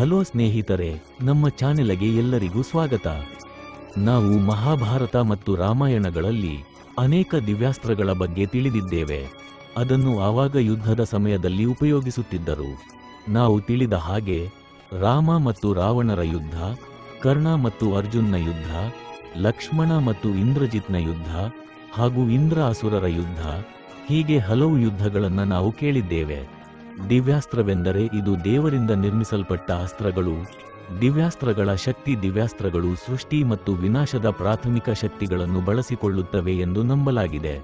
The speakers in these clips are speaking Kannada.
ಹಲೋ ಸ್ನೇಹಿತರೆ, ನಮ್ಮ ಚಾನೆಲ್ಗೆ ಎಲ್ಲರಿಗೂ ಸ್ವಾಗತ. ನಾವು ಮಹಾಭಾರತ ಮತ್ತು ರಾಮಾಯಣಗಳಲ್ಲಿ ಅನೇಕ ದಿವ್ಯಾಸ್ತ್ರಗಳ ಬಗ್ಗೆ ತಿಳಿದಿದ್ದೇವೆ. ಅದನ್ನು ಆವಾಗ ಯುದ್ಧದ ಸಮಯದಲ್ಲಿ ಉಪಯೋಗಿಸುತ್ತಿದ್ದರು. ನಾವು ತಿಳಿದ ಹಾಗೆ, ರಾಮ ಮತ್ತು ರಾವಣರ ಯುದ್ಧ, ಕರ್ಣ ಮತ್ತು ಅರ್ಜುನ್ನ ಯುದ್ಧ, ಲಕ್ಷ್ಮಣ ಮತ್ತು ಇಂದ್ರಜಿತ್ನ ಯುದ್ಧ ಹಾಗೂ ಇಂದ್ರ ಅಸುರರ ಯುದ್ಧ ಹೀಗೆ ಹಲವು ಯುದ್ಧಗಳನ್ನು ನಾವು ಕೇಳಿದ್ದೇವೆ. ದಿವ್ಯಾಸ್ತ್ರವೆಂದರೆ ಇದು ದೇವರಿಂದ ನಿರ್ಮಿಸಲ್ಪಟ್ಟ ಅಸ್ತ್ರಗಳು. ದಿವ್ಯಾಸ್ತ್ರಗಳ ಶಕ್ತಿ ದಿವ್ಯಾಸ್ತ್ರಗಳು ಸೃಷ್ಟಿ ಮತ್ತು ವಿನಾಶದ ಪ್ರಾಥಮಿಕ ಶಕ್ತಿಗಳನ್ನು ಬಳಸಿಕೊಳ್ಳುತ್ತವೆ ಎಂದು ನಂಬಲಾಗಿದೆ.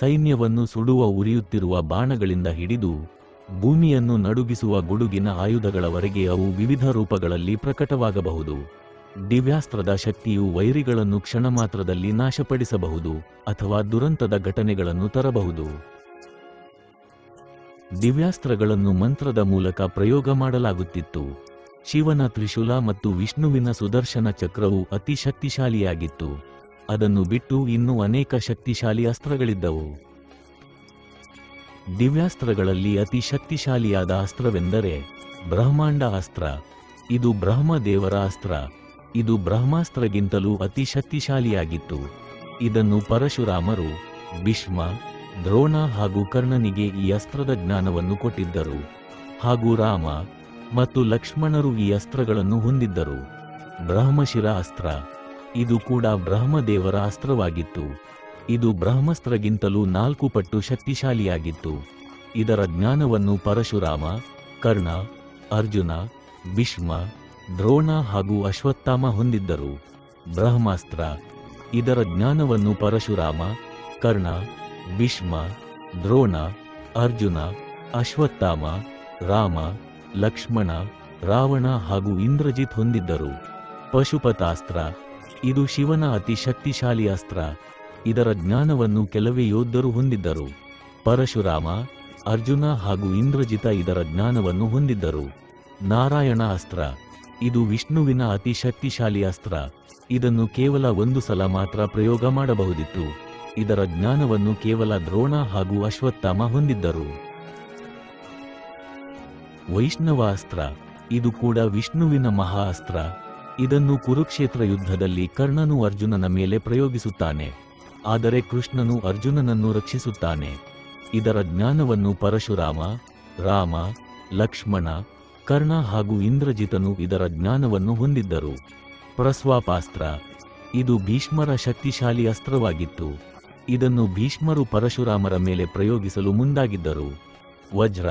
ಸೈನ್ಯವನ್ನು ಸುಡುವ ಉರಿಯುತ್ತಿರುವ ಬಾಣಗಳಿಂದ ಹಿಡಿದು ಭೂಮಿಯನ್ನು ನಡುಗಿಸುವ ಗುಡುಗಿನ ಆಯುಧಗಳವರೆಗೆ ಅವು ವಿವಿಧ ರೂಪಗಳಲ್ಲಿ ಪ್ರಕಟವಾಗಬಹುದು. ದಿವ್ಯಾಸ್ತ್ರದ ಶಕ್ತಿಯು ವೈರಿಗಳನ್ನು ಕ್ಷಣಮಾತ್ರದಲ್ಲಿ ನಾಶಪಡಿಸಬಹುದು ಅಥವಾ ದುರಂತದ ಘಟನೆಗಳನ್ನು ತರಬಹುದು. ದಿವ್ಯಾಸ್ತ್ರಗಳನ್ನು ಮಂತ್ರದ ಮೂಲಕ ಪ್ರಯೋಗ ಮಾಡಲಾಗುತ್ತಿತ್ತು. ಶಿವನ ತ್ರಿಶೂಲ ಮತ್ತು ವಿಷ್ಣುವಿನ ಸುದರ್ಶನ ಚಕ್ರವು ಅತಿ ಶಕ್ತಿಶಾಲಿಯಾಗಿತ್ತು. ಅದನ್ನು ಬಿಟ್ಟು ಇನ್ನೂ ಅನೇಕ ಶಕ್ತಿಶಾಲಿ ಅಸ್ತ್ರಗಳಿದ್ದವು. ದಿವ್ಯಾಸ್ತ್ರಗಳಲ್ಲಿ ಅತಿ ಶಕ್ತಿಶಾಲಿಯಾದ ಅಸ್ತ್ರವೆಂದರೆ ಬ್ರಹ್ಮಾಂಡ ಅಸ್ತ್ರ. ಇದು ಬ್ರಹ್ಮದೇವರ ಅಸ್ತ್ರ. ಇದು ಬ್ರಹ್ಮಾಸ್ತ್ರಗಿಂತಲೂ ಅತಿ ಶಕ್ತಿಶಾಲಿಯಾಗಿತ್ತು. ಇದನ್ನು ಪರಶುರಾಮರು, ಭೀಷ್ಮ ದ್ರೋಣ ಹಾಗೂ ಕರ್ಣನಿಗೆ ಈ ಅಸ್ತ್ರದ ಜ್ಞಾನವನ್ನು ಕೊಟ್ಟಿದ್ದರು. ಹಾಗೂ ರಾಮ ಮತ್ತು ಲಕ್ಷ್ಮಣರು ಈ ಅಸ್ತ್ರಗಳನ್ನು ಹೊಂದಿದ್ದರು. ಬ್ರಹ್ಮಶಿರ ಅಸ್ತ್ರ. ಇದು ಕೂಡ ಬ್ರಹ್ಮದೇವರ ಅಸ್ತ್ರವಾಗಿತ್ತು. ಇದು ಬ್ರಹ್ಮಸ್ತ್ರಗಿಂತಲೂ ನಾಲ್ಕು ಪಟ್ಟು ಶಕ್ತಿಶಾಲಿಯಾಗಿತ್ತು. ಇದರ ಜ್ಞಾನವನ್ನು ಪರಶುರಾಮ, ಕರ್ಣ, ಅರ್ಜುನ, ಭೀಷ್ಮ, ದ್ರೋಣ ಹಾಗೂ ಅಶ್ವತ್ಥಾಮ ಹೊಂದಿದ್ದರು. ಬ್ರಹ್ಮಾಸ್ತ್ರ. ಇದರ ಜ್ಞಾನವನ್ನು ಪರಶುರಾಮ, ಕರ್ಣ ಭೀಷ್ಮ, ದ್ರೋಣ, ಅರ್ಜುನ, ಅಶ್ವತ್ಥಾಮ, ರಾಮ, ಲಕ್ಷ್ಮಣ, ರಾವಣ ಹಾಗೂ ಇಂದ್ರಜಿತ್ ಹೊಂದಿದ್ದರು. ಪಶುಪತಾಸ್ತ್ರ, ಇದು ಶಿವನ ಅತಿ ಶಕ್ತಿಶಾಲಿ ಅಸ್ತ್ರ. ಇದರ ಜ್ಞಾನವನ್ನು ಕೆಲವೇ ಯೋಧರು ಹೊಂದಿದ್ದರು. ಪರಶುರಾಮ, ಅರ್ಜುನ ಹಾಗೂ ಇಂದ್ರಜಿತ ಇದರ ಜ್ಞಾನವನ್ನು ಹೊಂದಿದ್ದರು. ನಾರಾಯಣ ಅಸ್ತ್ರ, ಇದು ವಿಷ್ಣುವಿನ ಅತಿ ಶಕ್ತಿಶಾಲಿ ಅಸ್ತ್ರ. ಇದನ್ನು ಕೇವಲ ಒಂದು ಸಲ ಮಾತ್ರ ಪ್ರಯೋಗ ಮಾಡಬಹುದಿತ್ತು. ಇದರ ಜ್ಞಾನವನ್ನು ಕೇವಲ ದ್ರೋಣ ಹಾಗೂ ಅಶ್ವತ್ಥಾಮ ಹೊಂದಿದ್ದರು. ವೈಷ್ಣವ ಅಸ್ತ್ರ ಇದು ಕೂಡ ವಿಷ್ಣುವಿನ ಮಹಾ ಅಸ್ತ್ರ ಇದನ್ನು ಕುರುಕ್ಷೇತ್ರ ಯುದ್ಧದಲ್ಲಿ ಕರ್ಣನು ಅರ್ಜುನನ ಮೇಲೆ ಪ್ರಯೋಗಿಸುತ್ತಾನೆ. ಆದರೆ ಕೃಷ್ಣನು ಅರ್ಜುನನನ್ನು ರಕ್ಷಿಸುತ್ತಾನೆ. ಇದರ ಜ್ಞಾನವನ್ನು ಪರಶುರಾಮ, ರಾಮ, ಲಕ್ಷ್ಮಣ, ಕರ್ಣ ಹಾಗೂ ಇಂದ್ರಜಿತನು ಇದರ ಜ್ಞಾನವನ್ನು ಹೊಂದಿದ್ದರು. ಪ್ರಸ್ವಾಪಾಸ್ತ್ರ, ಇದು ಭೀಷ್ಮರ ಶಕ್ತಿಶಾಲಿ ಅಸ್ತ್ರವಾಗಿತ್ತು. ಇದನ್ನು ಭೀಷ್ಮರು ಪರಶುರಾಮರ ಮೇಲೆ ಪ್ರಯೋಗಿಸಲು ಮುಂದಾಗಿದ್ದರು. ವಜ್ರ,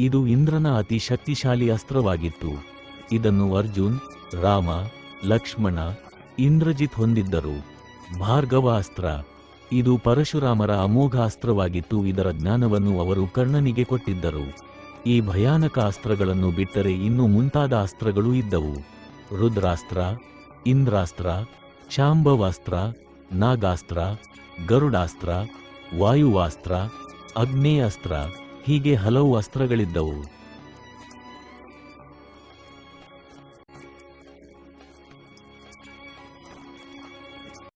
ಇದು ಇಂದ್ರನ ಅತಿ ಶಕ್ತಿಶಾಲಿ ಅಸ್ತ್ರವಾಗಿತ್ತು. ಇದನ್ನು ಅರ್ಜುನ್, ರಾಮ, ಲಕ್ಷ್ಮಣ, ಇಂದ್ರಜಿತ್ ಹೊಂದಿದ್ದರು. ಭಾರ್ಗವ ಅಸ್ತ್ರ, ಇದು ಪರಶುರಾಮರ ಅಮೋಘ ಅಸ್ತ್ರವಾಗಿತ್ತು. ಇದರ ಜ್ಞಾನವನ್ನು ಅವರು ಕರ್ಣನಿಗೆ ಕೊಟ್ಟಿದ್ದರು. ಈ ಭಯಾನಕ ಅಸ್ತ್ರಗಳನ್ನು ಬಿಟ್ಟರೆ ಇನ್ನೂ ಮುಂತಾದ ಅಸ್ತ್ರಗಳು ಇದ್ದವು. ರುದ್ರಾಸ್ತ್ರ, ಇಂದ್ರಾಸ್ತ್ರ, ಶಾಂಭವಾಸ್ತ್ರ, ನಾಗಾಸ್ತ್ರ ಗರುಡಾಸ್ತ್ರ ವಾಯುವಾಸ್ತ್ರ ಅಗ್ನೇಯಾಸ್ತ್ರ ಹೀಗೆ ಹಲವು ಅಸ್ತ್ರಗಳಿದ್ದವು.